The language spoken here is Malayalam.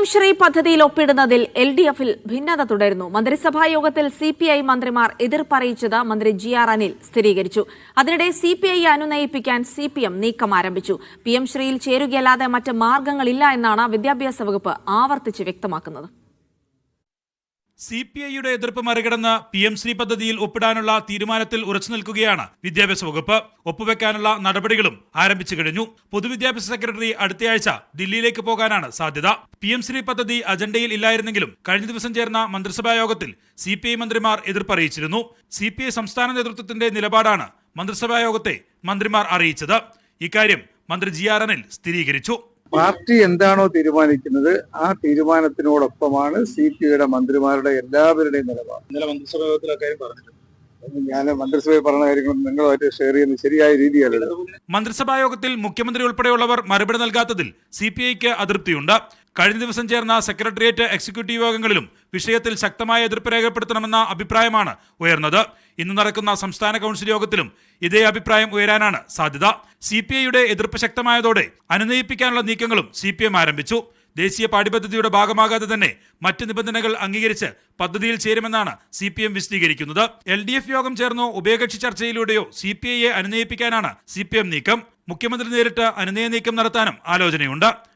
എം ശ്രീ പദ്ധതിയിൽ ഒപ്പിടുന്നതിൽ എൽ ഡി എഫിൽ ഭിന്നത തുടരുന്നു. മന്ത്രിസഭാ യോഗത്തിൽ സി പി ഐ മന്ത്രിമാർ എതിർപ്പറിയിച്ചത് മന്ത്രി ജി ആർ അനിൽ സ്ഥിരീകരിച്ചു. അതിനിടെ സി പി ഐ അനുനയിപ്പിക്കാൻ സി പി എം നീക്കം ആരംഭിച്ചു. പി എം ശ്രീയിൽ ചേരുകയല്ലാതെ മറ്റ് മാർഗങ്ങളില്ല എന്നാണ് വിദ്യാഭ്യാസ വകുപ്പ് ആവർത്തിച്ച് വ്യക്തമാക്കുന്നത്. സി പി ഐയുടെ എതിർപ്പ് മറികടന്ന് പി എം ശ്രീ പദ്ധതിയിൽ ഒപ്പിടാനുള്ള തീരുമാനത്തിൽ ഉറച്ചു നിൽക്കുകയാണ് വിദ്യാഭ്യാസ വകുപ്പ്. ഒപ്പുവെക്കാനുള്ള നടപടികളും ആരംഭിച്ചു കഴിഞ്ഞു. പൊതുവിദ്യാഭ്യാസ സെക്രട്ടറി അടുത്തയാഴ്ച ദില്ലിയിലേക്ക് പോകാനാണ് സാധ്യത. പി എം ശ്രീ പദ്ധതി അജണ്ടയിൽ ഇല്ലായിരുന്നെങ്കിലും കഴിഞ്ഞ ദിവസം ചേർന്ന മന്ത്രിസഭാ യോഗത്തിൽ സി പി ഐ മന്ത്രിമാർ എതിർപ്പറിയിച്ചിരുന്നു സി പി ഐ സംസ്ഥാന നേതൃത്വത്തിന്റെ നിലപാടാണ് മന്ത്രിസഭാ യോഗത്തെ മന്ത്രിമാർ അറിയിച്ചത്. ഇക്കാര്യം മന്ത്രി ജി ആർ അനിൽ സ്ഥിരീകരിച്ചു. പാർട്ടി എന്താണോ തീരുമാനിക്കുന്നത് ആ തീരുമാനത്തിനോടൊപ്പമാണ് സി പി ഐയുടെ മന്ത്രിമാരുടെ എല്ലാവരുടെയും നിലപാട്. ഇന്നലെ മന്ത്രിസഭാ യോഗത്തിൽ അക്കാര്യം പറഞ്ഞിട്ടുണ്ട് ഞാൻ മന്ത്രിസഭയിൽ പറഞ്ഞ കാര്യങ്ങൾ നിങ്ങളുമായിട്ട് ഷെയർ ചെയ്യുന്നത് ശരിയായ രീതിയല്ലല്ലോ മന്ത്രിസഭാ യോഗത്തിൽ മുഖ്യമന്ത്രി ഉൾപ്പെടെയുള്ളവർ മറുപടി നൽകാത്തതിൽ സി പി ഐക്ക് അതൃപ്തിയുണ്ട്. കഴിഞ്ഞ ദിവസം ചേർന്ന സെക്രട്ടേറിയറ്റ് എക്സിക്യൂട്ടീവ് യോഗങ്ങളിലും വിഷയത്തിൽ ശക്തമായ എതിർപ്പ് രേഖപ്പെടുത്തണമെന്ന അഭിപ്രായമാണ് ഉയർന്നത്. ഇന്ന് നടക്കുന്ന സംസ്ഥാന കൗൺസിൽ യോഗത്തിലും ഇതേ അഭിപ്രായം ഉയരാനാണ് സാധ്യത. സി പി ഐയുടെ എതിർപ്പ് ശക്തമായതോടെ അനുനയിപ്പിക്കാനുള്ള നീക്കങ്ങളും സി പി എം ആരംഭിച്ചു. ദേശീയ പാഠ്യപദ്ധതിയുടെ ഭാഗമാകാതെ തന്നെ മറ്റ് നിബന്ധനകൾ അംഗീകരിച്ച് പദ്ധതിയിൽ ചേരുമെന്നാണ് സി പി എം വിശദീകരിക്കുന്നത്. എൽ ഡി എഫ് യോഗം ചേർന്നോ ഉഭയകക്ഷി ചർച്ചയിലൂടെയോ സി പി ഐയെ അനുനയിപ്പിക്കാനാണ് സി പി എം നീക്കം. മുഖ്യമന്ത്രി നേരിട്ട് അനുനയ നീക്കം നടത്താനും ആലോചനയുണ്ട്.